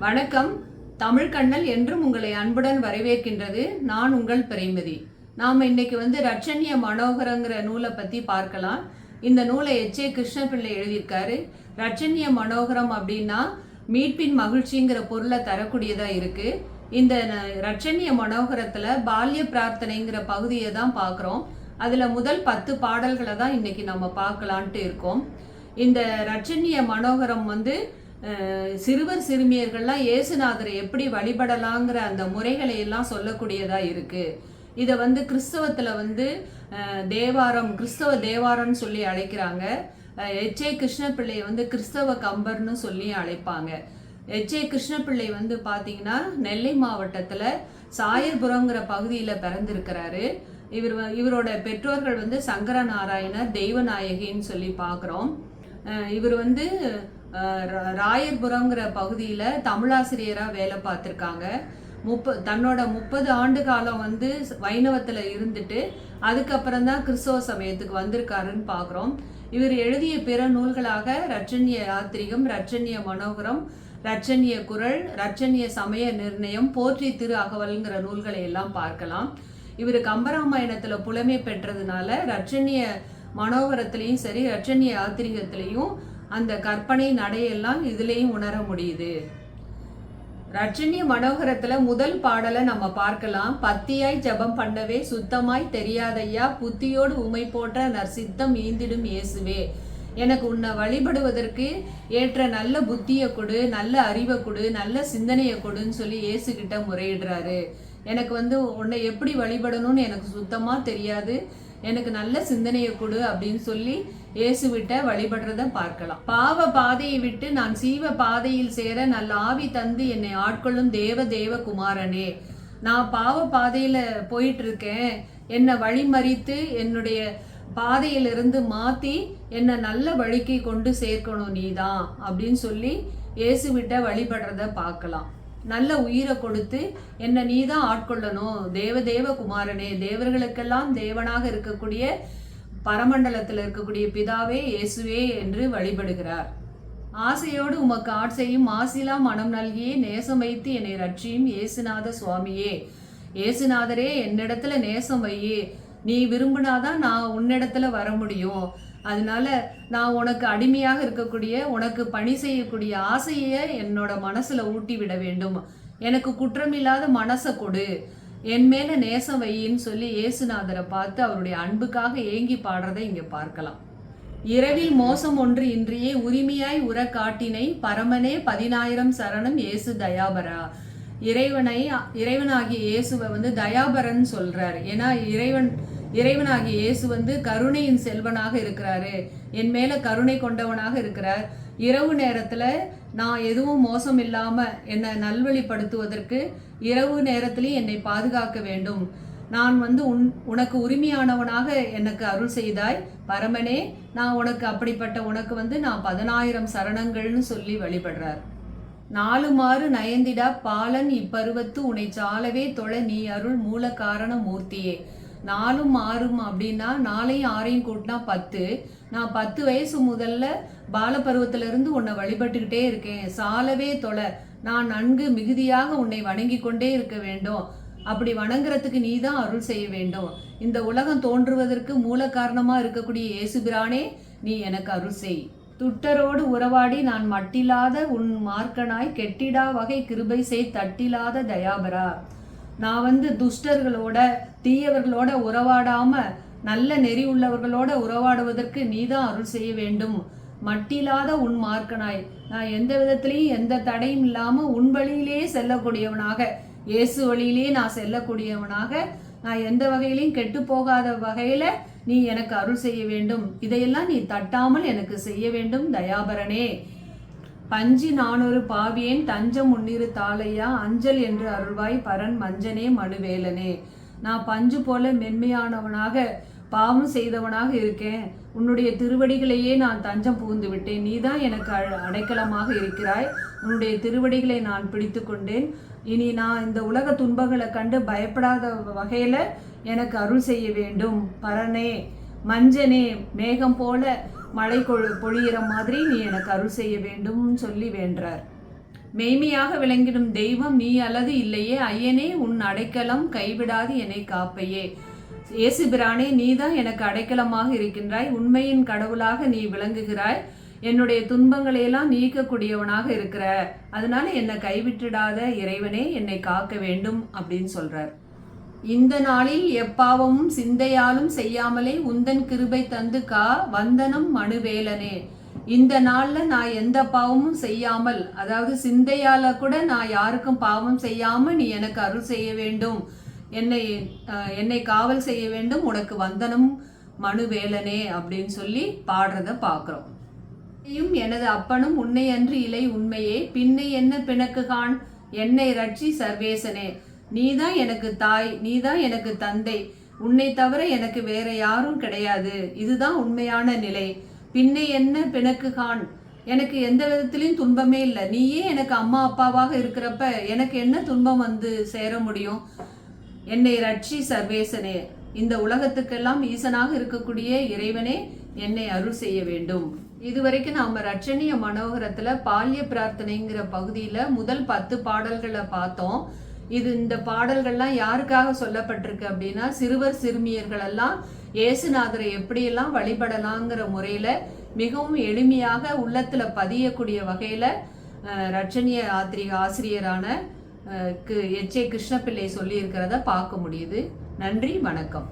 வணக்கம். தமிழ்கண்ணல் என்றும் உங்களை அன்புடன் வரவேற்கின்றது. நான் உங்கள் பிரேமதி. நாம் இன்னைக்கு வந்து ரட்சண்ய மனோகரங்கிற நூலை பற்றி பார்க்கலாம். இந்த நூலை எச். ஏ. கிருஷ்ணபிள்ளை எழுதியிருக்காரு. ரட்சண்ய மனோகரம் அப்படின்னா மீட்பின் மகிழ்ச்சிங்கிற பொருளை தரக்கூடியதாக இருக்குது இந்த ந- ரட்சண்ய மனோகரத்தில் பால்ய பிரார்த்தனைங்கிற பகுதியை தான் பார்க்குறோம். அதில் முதல் பத்து பாடல்களை தான் இன்னைக்கு நம்ம பார்க்கலான்ட்டு இருக்கோம். இந்த ரட்சண்ய மனோகரம் வந்து சிறுவர் சிறுமியர்கள்லாம் இயேசுநாதரை எப்படி வழிபடலாங்கிற அந்த முறைகளை எல்லாம் சொல்லக்கூடியதா இருக்கு. இதை வந்து கிறிஸ்தவத்தில் வந்து தேவாரம் கிறிஸ்தவ தேவாரம்னு சொல்லி அழைக்கிறாங்க. எச்ஏ கிருஷ்ணப்பிள்ளையை கிருஷ்ணபிள்ளையை வந்து கிறிஸ்தவ கம்பர்னு சொல்லி அழைப்பாங்க. எச்ஏ கிருஷ்ணப்பிள்ளை கிருஷ்ணபிள்ளை வந்து பார்த்தீங்கன்னா நெல்லை மாவட்டத்தில் சாயர்புரங்கிற பகுதியில் பிறந்திருக்கிறாரு. இவர் வ- இவரோட பெற்றோர்கள் வந்து சங்கர நாராயணர் தெய்வநாயகின்னு சொல்லி பார்க்குறோம் இவர் வந்து ராயர்புரங்கிற பகுதியில் தமிழாசிரியராக வேலை பார்த்துருக்காங்க. முப்ப தன்னோட முப்பது ஆண்டு காலம் வந்து வைணவத்தில் இருந்துட்டு அதுக்கப்புறம் தான் கிறிஸ்தவ சமயத்துக்கு வந்திருக்காருன்னு பார்க்குறோம் இவர் எழுதிய பிற நூல்களாக ரச்சன்ய யாத்திரிகம் ரச்சன்ய மனோகரம் ரச்சன்ய குரல் ரச்சன்ய சமய நிர்ணயம் போற்றி திரு அகவல்ங்கிற நூல்களை எல்லாம் பார்க்கலாம். இவர் கம்பராமாயணத்தில் புலமை பெற்றதுனால ரச்சன்ய மனோகரத்திலையும் சரி ரச்சன்ய யாத்திரிகத்திலையும் அந்த கற்பனை நடையெல்லாம் இதுலேயும் உணர முடியுது. ரட்சண்ய மனோகரத்துல முதல் பாடலை நம்ம பார்க்கலாம். பத்தியாய் ஜெபம் பண்ணவே சுத்தமாய் தெரியாதையா புத்தியோடு உமை போன்ற நற்சித்தம் ஈந்திடும் இயேசுவே. எனக்கு உன்னை வழிபடுவதற்கு ஏற்ற நல்ல புத்தியை கொடு நல்ல அறிவை கொடு நல்ல சிந்தனையை கொடுன்னு சொல்லி இயேசுகிட்ட முறையிடுறாரு. எனக்கு வந்து உன்னை எப்படி வழிபடணும்னு எனக்கு சுத்தமாக தெரியாது. எனக்கு நல்ல சிந்தனையை கொடு அப்படின்னு சொல்லி இயேசுவிட்ட வழிபடுறத பார்க்கலாம். பாவ பாதையை விட்டு நான் சீவ பாதையில் சேர நல்ல ஆவி தந்து என்னை ஆட்கொள்ளும் தேவ தேவ குமாரனே நான் பாவ பாதையில போயிட்டு இருக்கேன் என்னை வழிமறித்து என்னுடைய பாதையிலிருந்து மாத்தி என்னை நல்ல வழிக்கு கொண்டு சேர்க்கணும் நீதான் அப்படின்னு சொல்லி இயேசுவிட்ட வழிபடுறத பார்க்கலாம். நல்ல உயிரை கொடுத்து என்னை நீ தான் ஆட்கொள்ளணும். தேவ தேவ குமாரனே தேவர்களுக்கெல்லாம் தேவனாக இருக்கக்கூடிய பரமண்டலத்தில் இருக்கக்கூடிய பிதாவே இயேசுவே என்று வழிபடுகிறார். ஆசையோடு உமக்கு ஆட்சையும் ஆசிலா மனம் நல்கியே நேசம் வைத்து என்னை ரட்சியும் இயேசுநாத சுவாமியே. இயேசுநாதரே என்னிடத்துல நேசம் வையே. நீ விரும்பினாதான் நான் உன்னிடத்துல வர முடியும். அதனால நான் உனக்கு அடிமையாக இருக்கக்கூடிய உனக்கு பணி செய்யக்கூடிய ஆசையை என்னோட மனசுல ஊட்டி விட வேண்டும். எனக்கு குற்றமில்லாத மனசை கொடு. என் மேல நேசம் வையின்னு சொல்லி இயேசுநாதரை பார்த்து அவருடைய அன்புக்காக ஏங்கி பாடுறதை இங்க பார்க்கலாம். இரவில் மோசம் ஒன்று இன்றியே உரிமையாய் உர காட்டினை பரமனே பதினாயிரம் சரணம் இயேசு தயாபரா. இறைவனை இறைவனாகிய இயேசுவை வந்து தயாபரன் சொல்றார். ஏன்னா இறைவன் இறைவனாகிய இயேசு வந்து கருணையின் செல்வனாக இருக்கிறாரு. என் மேல கருணை கொண்டவனாக இருக்கிறார். இரவு நேரத்தில் நான் எதுவும் மோசம் இல்லாமல் என்னை நல்வழிப்படுத்துவதற்கு இரவு நேரத்திலையும் என்னை பாதுகாக்க வேண்டும். நான் வந்து உன் உனக்கு உரிமையானவனாக எனக்கு அருள் செய்தாய். பரமனே நான் உனக்கு அப்படிப்பட்ட உனக்கு வந்து நான் பதினாயிரம் சரணங்கள்னு சொல்லி வழிபடுறார். நாலு மாறு நயந்திடா பாலன் இப்பருவத்து உன்னை சாலவே தொழ நீ அருள் மூல காரண மூர்த்தியே நாலும் ஆறும் அப்படின்னா நாளையும் ஆறையும் கூட்டினா பத்து. நான் பத்து வயசு முதல்ல பாலப்பருவத்திலிருந்து இருந்து உன்னை வழிபட்டுக்கிட்டே இருக்கேன். சாலவே தொலை. நான் நன்கு மிகுதியாக உன்னை வணங்கி கொண்டே இருக்க வேண்டும். அப்படி வணங்குறதுக்கு நீ தான் அருள் செய்ய வேண்டும். இந்த உலகம் தோன்றுவதற்கு மூல காரணமாக இருக்கக்கூடிய இயேசுபிரானே நீ எனக்கு அருள் செய். துட்டரோடு உறவாடி நான் மட்டில்லாத உன் மார்க்கனாய் கெட்டிடா வகை கிருபை செய் தட்டில்லாத தயாபரா. நான் வந்து துஷ்டர்களோட தீயவர்களோட உறவாடாம நல்ல நெறி உள்ளவர்களோட உறவாடுவதற்கு நீதான் அருள் செய்ய வேண்டும். மட்டில்லாத உன் மார்க்கனாய். நான் எந்த விதத்திலையும் எந்த தடையும் இல்லாம உன் வழியிலேயே செல்லக்கூடியவனாக இயேசு வழியிலேயே நான் செல்லக்கூடியவனாக நான் எந்த வகையிலையும் கெட்டு போகாத வகையில நீ எனக்கு அருள் செய்ய வேண்டும். இதையெல்லாம் நீ தட்டாமல் எனக்கு செய்ய வேண்டும் தயாபரனே. பஞ்சி நானொரு பாவியேன் தஞ்சம் முன்னிரு தாளையா அஞ்சல் என்று அருள்வாய் பரன் மஞ்சனே மனுவேலனே. நான் பஞ்சு போல மென்மையானவனாக பாவம் செய்தவனாக இருக்கேன். உன்னுடைய திருவடிகளையே நான் தஞ்சம் புகுந்து விட்டேன். நீதான் எனக்கு அ- அடைக்கலமாக இருக்கிறாய். உன்னுடைய திருவடிகளை நான் பிடித்து கொண்டேன். இனி நான் இந்த உலக துன்பங்களை கண்டு பயப்படாத வகையில் எனக்கு அருள் செய்ய வேண்டும். பரனே மஞ்சனே மேகம் போல மழை கொழு பொழியிற மாதிரி நீ எனக்கு அருள் செய்ய வேண்டும் சொல்லி வேண்டார் மெய்மையாக விளங்கிடும் தெய்வம் நீ அல்லது இல்லையே ஐயனே உன் அடைக்கலம் கைவிடாது என்னை காப்பையே. இயேசுபிரானே நீதான் எனக்கு அடைக்கலமாக இருக்கின்றாய். உண்மையின் கடவுளாக நீ விளங்குகிறாய். என்னுடைய துன்பங்களை எல்லாம் நீக்கக்கூடியவனாக இருக்கிற அதனால என்னை கைவிட்டுடாத இறைவனே என்னை காக்க வேண்டும் அப்படின்னு சொல்றார். இந்த நாளில் எப்பாவமும் சிந்தையாலும் செய்யாமலே உந்தன் கிருபை தந்து கா வந்தனம் மனுவேலனே. இந்த நாள்ல நான் எந்த பாவமும் செய்யாமல் அதாவது சிந்தையால கூட நான் யாருக்கும் பாவம் செய்யாம நீ எனக்கு அருள் செய்ய வேண்டும். என்னை என்னை காவல் செய்ய வேண்டும். உனக்கு வந்தனம் மனுவேலனே அப்படின்னு சொல்லி பாடுறத பார்க்குறோம் நீயும் எனது அப்பனும் உன்னை அன்று இலை உண்மையே. பின்னை என்ன பிணக்குகான்? என்னை ரட்சி சர்வேசனே. நீதான் எனக்கு தாய் நீதான் எனக்கு தந்தை. உன்னை தவிர எனக்கு வேற யாரும் கிடையாது. இதுதான் உண்மையான நிலை. பின்ன என்ன பிணக்கு கான் எனக்கு எந்த விதத்திலையும் துன்பமே இல்லை. நீயே எனக்கு அம்மா அப்பாவாக இருக்கிறப்ப எனக்கு என்ன துன்பம் வந்து சேர முடியும்? என்னை ரட்சி சர்வேசனே. இந்த உலகத்துக்கெல்லாம் ஈசனாக இருக்கக்கூடிய இறைவனே என்னை அருள் செய்ய வேண்டும். இதுவரைக்கும் நாம ரட்சணிய மனோகரத்துல பால்ய பிரார்த்தனைங்கிற பகுதியில முதல் பத்து பாடல்களை பார்த்தோம். இது இந்த பாடல்கள்லாம் யாருக்காக சொல்லப்பட்டிருக்கு அப்படின்னா சிறுவர் சிறுமியர்கள் எல்லாம் இயேசுநாதரை எப்படியெல்லாம் வழிபடலாங்கிற முறையில மிகவும் எளிமையாக உள்ளத்துல பதியக்கூடிய வகையில ரட்சணிய ஆத்திரிக ஆசிரியரான எச். ஏ. கிருஷ்ணபிள்ளை சொல்லியிருக்கிறத பார்க்க முடியுது. நன்றி வணக்கம்.